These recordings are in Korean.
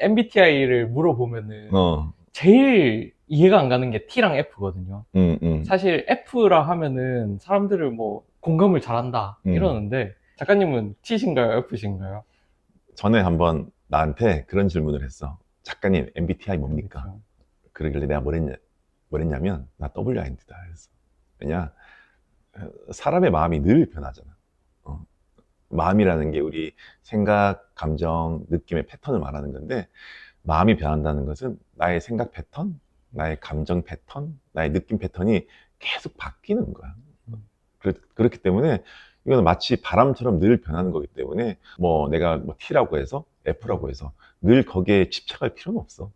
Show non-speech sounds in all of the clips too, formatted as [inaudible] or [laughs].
MBTI를 물어보면은 어, 제일 이해가 안 가는 게 T랑 F거든요. 음, 음. 사실 F라 하면은 사람들을 뭐 공감을 잘한다 음. 이러는데 작가님은 T신가요? F신가요? 전에 한번 나한테 그런 질문을 했어. 작가님, MBTI 뭡니까? 그렇죠. 그러길래 내가 뭐랬냐, 뭐랬냐면, 나 WIND다. 그랬어. 왜냐, 어, 사람의 마음이 늘 변하잖아. 어. 마음이라는 게 우리 생각, 감정, 느낌의 패턴을 말하는 건데, 마음이 변한다는 것은 나의 생각 패턴, 나의 감정 패턴, 나의 느낌 패턴이 계속 바뀌는 거야. 그, 그렇기 때문에 이거는 마치 바람처럼 늘 변하는 거기 때문에 뭐 내가 뭐 T라고 해서 F라고 해서 늘 거기에 집착할 필요는 없어.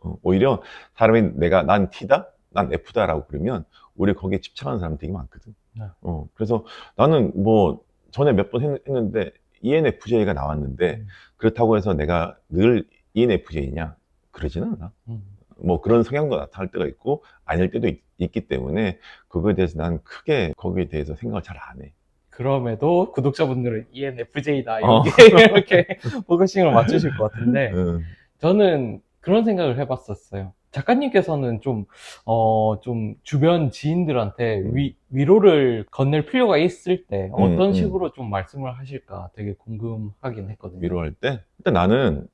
어, 오히려 사람이 내가 난 T다, 난 F다라고 그러면 오히려 거기에 집착하는 사람 되게 많거든. 네. 어, 그래서 나는 뭐 전에 몇 번 했는데 ENFJ가 나왔는데 음. 그렇다고 해서 내가 늘 ENFJ냐? 그러지는 않아. 음. 뭐 그런 성향도 나타날 때가 있고 아닐 때도 있, 기 때문에 그거에 대해서 난 크게 거기에 대해서 생각을 잘 안 해. 그럼에도 구독자분들은 ENFJ다 어. 이렇게 이렇게 [laughs] 포커싱을 맞추실 것 같은데 응. 저는 그런 생각을 해봤었어요. 작가님께서는 좀, 어, 좀 주변 지인들한테 음. 위, 위로를 건넬 필요가 있을 때 어떤 음. 식으로 좀 말씀을 하실까 되게 궁금하긴 했거든요. 위로할 때 일단 나는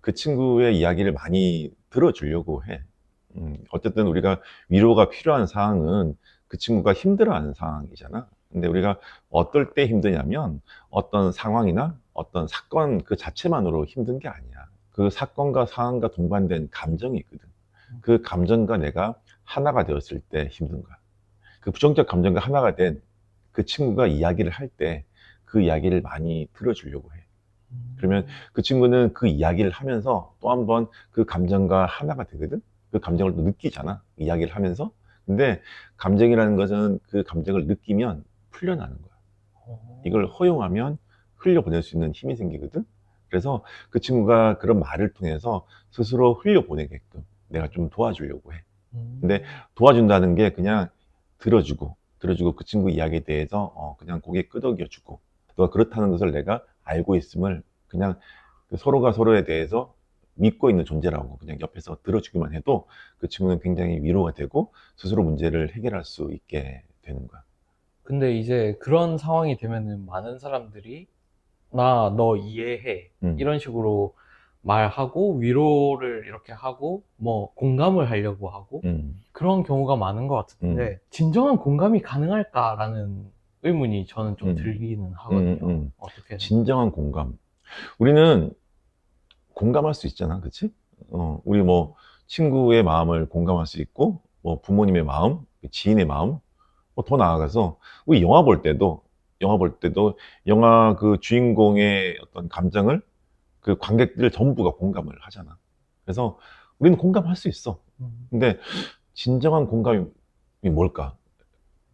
그 친구의 이야기를 많이 들어주려고 해. 음, 어쨌든 우리가 위로가 필요한 상황은 그 친구가 힘들어하는 상황이잖아. 근데 우리가 어떨 때 힘드냐면 어떤 상황이나 어떤 사건 그 자체만으로 힘든 게 아니야. 그 사건과 상황과 동반된 감정이 있거든. 그 감정과 내가 하나가 되었을 때 힘든 거야. 그 부정적 감정과 하나가 된 그 친구가 이야기를 할 때 그 이야기를 많이 들어주려고 해. 음. 그러면 그 친구는 그 이야기를 하면서 또 한 번 그 감정과 하나가 되거든? 그 감정을 또 느끼잖아. 이야기를 하면서. 근데 감정이라는 것은 그 감정을 느끼면 풀려나는 거야. 어. 이걸 허용하면 흘려보낼 수 있는 힘이 생기거든? 그래서 그 친구가 그런 말을 통해서 스스로 흘려보내게끔 내가 좀 도와주려고 해. 음. 근데 도와준다는 게 그냥 들어주고, 들어주고 그 친구 이야기에 대해서 어, 그냥 고개 끄덕여주고, 또 그렇다는 것을 내가 알고 있음을 그냥 그 서로가 서로에 대해서 믿고 있는 존재라고 그냥 옆에서 들어주기만 해도 그 친구는 굉장히 위로가 되고 스스로 문제를 해결할 수 있게 되는 거야. 근데 이제 그런 상황이 되면은 많은 사람들이 나 너 이해해 음. 이런 식으로 말하고 위로를 이렇게 하고 뭐 공감을 하려고 하고 음. 그런 경우가 많은 것 같은데 진정한 공감이 가능할까라는 의문이 저는 좀 음. 들기는 하거든요. 음, 음. 어떻게 진정한 공감. 우리는 공감할 수 있잖아, 그치? 어, 우리 뭐, 친구의 마음을 공감할 수 있고, 뭐, 부모님의 마음, 지인의 마음, 뭐, 더 나아가서, 우리 영화 볼 때도, 영화 볼 때도, 영화 그 주인공의 어떤 감정을 그 관객들 전부가 공감을 하잖아. 그래서 우리는 공감할 수 있어. 음, 근데, 진정한 공감이 뭘까?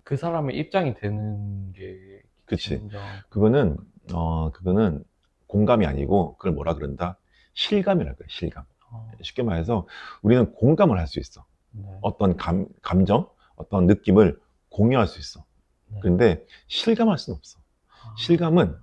그 사람의 입장이 되는 게 그치. 진정 그거는, 어, 그거는 공감이 아니고, 그걸 뭐라 그런다? 실감이라 그래, 실감. 어, 쉽게 말해서 우리는 공감을 할 수 있어. 네. 어떤 감, 감정, 어떤 느낌을 공유할 수 있어. 네. 그런데 실감할 수는 없어. 아, 실감은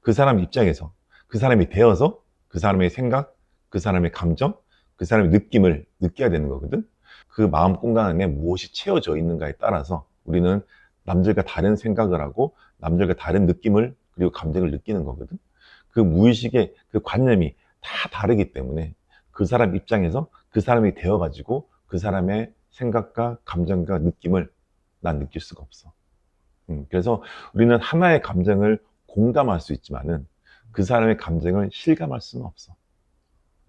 그 사람 입장에서 그 사람이 되어서 그 사람의 생각, 그 사람의 감정, 그 사람의 느낌을 느껴야 되는 거거든. 그 마음 공간 안에 무엇이 채워져 있는가에 따라서 우리는 남들과 다른 생각을 하고 남들과 다른 느낌을 그리고 감정을 느끼는 거거든. 그 무의식의 그 관념이 다 다르기 때문에 그 사람 입장에서 그 사람이 되어가지고 그 사람의 생각과 감정과 느낌을 난 느낄 수가 없어. 음, 그래서 우리는 하나의 감정을 공감할 수 있지만은 그 사람의 감정을 실감할 수는 없어.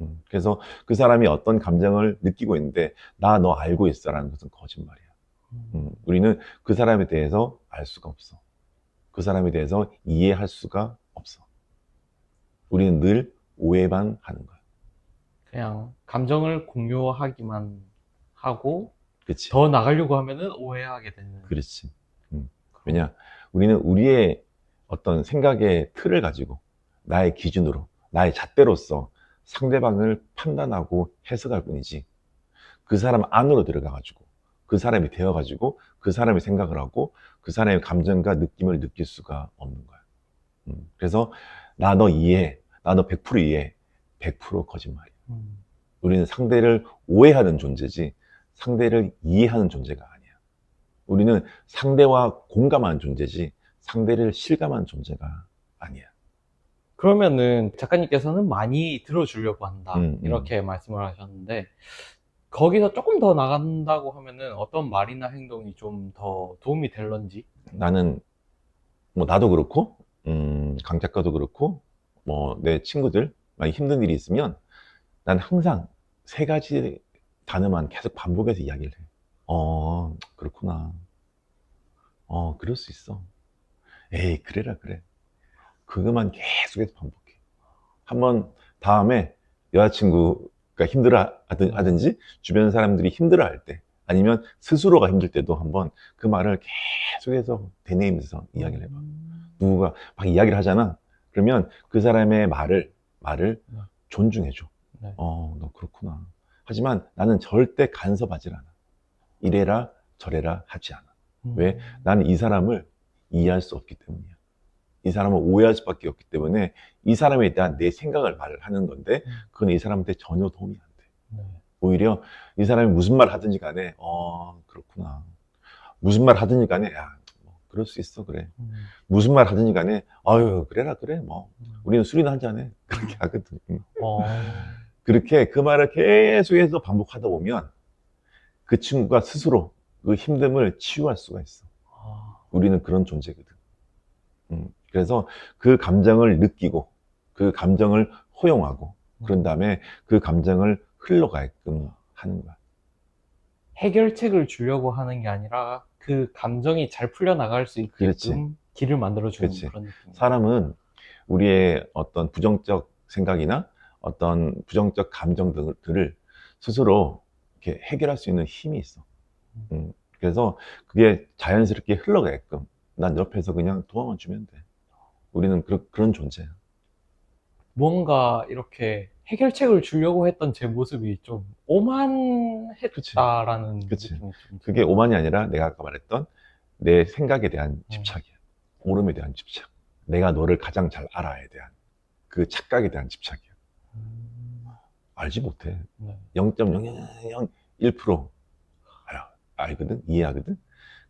음, 그래서 그 사람이 어떤 감정을 느끼고 있는데 나 너 알고 있어라는 것은 거짓말이야. 음, 음, 우리는 그 사람에 대해서 알 수가 없어. 그 사람에 대해서 이해할 수가 없어. 우리는 늘 오해만 하는 거야. 그냥 감정을 공유하기만 하고 그치? 더 나가려고 하면은 오해하게 되는. 그렇지. 음. 왜냐? 우리는 우리의 어떤 생각의 틀을 가지고 나의 기준으로, 나의 잣대로서 상대방을 판단하고 해석할 뿐이지 그 사람 안으로 들어가가지고 그 사람이 되어가지고 그 사람의 생각을 하고 그 사람의 감정과 느낌을 느낄 수가 없는 거야. 음. 그래서 나 너 이해해. 나너 100% 이해해. 100% 거짓말이야. 음. 우리는 상대를 오해하는 존재지 상대를 이해하는 존재가 아니야. 우리는 상대와 공감하는 존재지 상대를 실감하는 존재가 아니야. 그러면은 작가님께서는 많이 들어주려고 한다. 음, 음. 이렇게 말씀을 하셨는데, 거기서 조금 더 나간다고 하면은 어떤 말이나 행동이 좀 더 도움이 될런지? 나는 뭐 나도 그렇고 음, 강 작가도 그렇고 뭐 내 친구들 많이 힘든 일이 있으면 난 항상 세 가지 단어만 계속 반복해서 이야기를 해. 어, 그렇구나. 어, 그럴 수 있어. 에이, 그래라 그래. 그것만 계속해서 반복해. 한번 다음에 여자친구가 힘들어 하든- 하든지 주변 사람들이 힘들어 할 때 아니면 스스로가 힘들 때도 한번 그 말을 계속해서 되뇌이면서 이야기를 해봐. 음. 누구가 막 이야기를 하잖아. 그러면 그 사람의 말을, 말을 네. 존중해줘. 네. 어, 너 그렇구나. 하지만 나는 절대 간섭하지 않아. 이래라 저래라 하지 않아. 왜? 음. 나는 이 사람을 이해할 수 없기 때문이야. 이 사람을 오해할 수밖에 없기 때문에 이 사람에 대한 내 생각을 말을 하는 건데 음. 그건 이 사람한테 전혀 도움이 안 돼. 네. 오히려 이 사람이 무슨 말 하든지 간에 어 그렇구나. 무슨 말 하든지 간에 야 뭐, 그럴 수 있어 그래. 음. 무슨 말 하든지 간에 아유 그래라 그래 뭐 음. 우리는 술이나 한잔 해 [laughs] 그렇게 하거든. 응. 어. 그렇게 그 말을 계속해서 반복하다 보면 그 친구가 스스로 그 힘듦을 치유할 수가 있어. 아. 우리는 그런 존재거든. 음, 그래서 그 감정을 느끼고 그 감정을 허용하고 그런 다음에 그 감정을 흘러가게끔 하는 거야. 해결책을 주려고 하는 게 아니라 그 감정이 잘 풀려나갈 수 있게끔 그렇지. 길을 만들어주는 그렇지. 그런 느낌. 사람은 우리의 어떤 부정적 생각이나 어떤 부정적 감정들을 스스로 이렇게 해결할 수 있는 힘이 있어. 음, 그래서 그게 자연스럽게 흘러가게끔 난 옆에서 그냥 도와만 주면 돼. 우리는 그, 그런 존재야. 뭔가 이렇게 해결책을 주려고 했던 제 모습이 좀 오만했다라는 그치. 느낌이 좀 그게 오만이 아니라 내가 아까 말했던 내 생각에 대한 집착이야. 옳음에 대한 집착. 내가 너를 가장 잘 알아야 대한 그 착각에 대한 집착이야. 음, 알지 못해. 네. 0.001% 알아. 알거든? 이해하거든?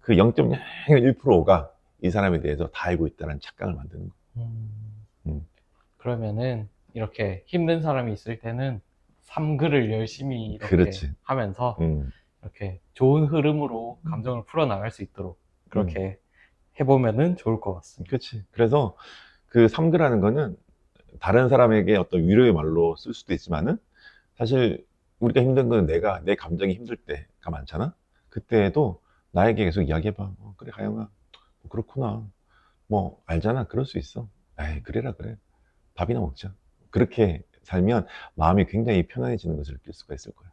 그 0.01%가 이 사람에 대해서 다 알고 있다는 착각을 만드는 거야. 음. 음. 그러면은 이렇게 힘든 사람이 있을 때는 삼글을 열심히 이렇게 그렇지. 하면서 음, 이렇게 좋은 흐름으로 감정을 풀어 나갈 수 있도록 그렇게 해보면은 좋을 것 같습니다. 그렇지. 그래서 그 삼그라는 거는 다른 사람에게 어떤 위로의 말로 쓸 수도 있지만은 사실 우리가 힘든 건 내가 내 감정이 힘들 때가 많잖아. 그때에도 나에게 계속 이야기해봐. 어, 그래 하영아, 뭐 그렇구나. 뭐 알잖아. 그럴 수 있어. 에이 그래라 그래. 밥이나 먹자. 그렇게 살면 마음이 굉장히 편안해지는 것을 느낄 수가 있을 거야.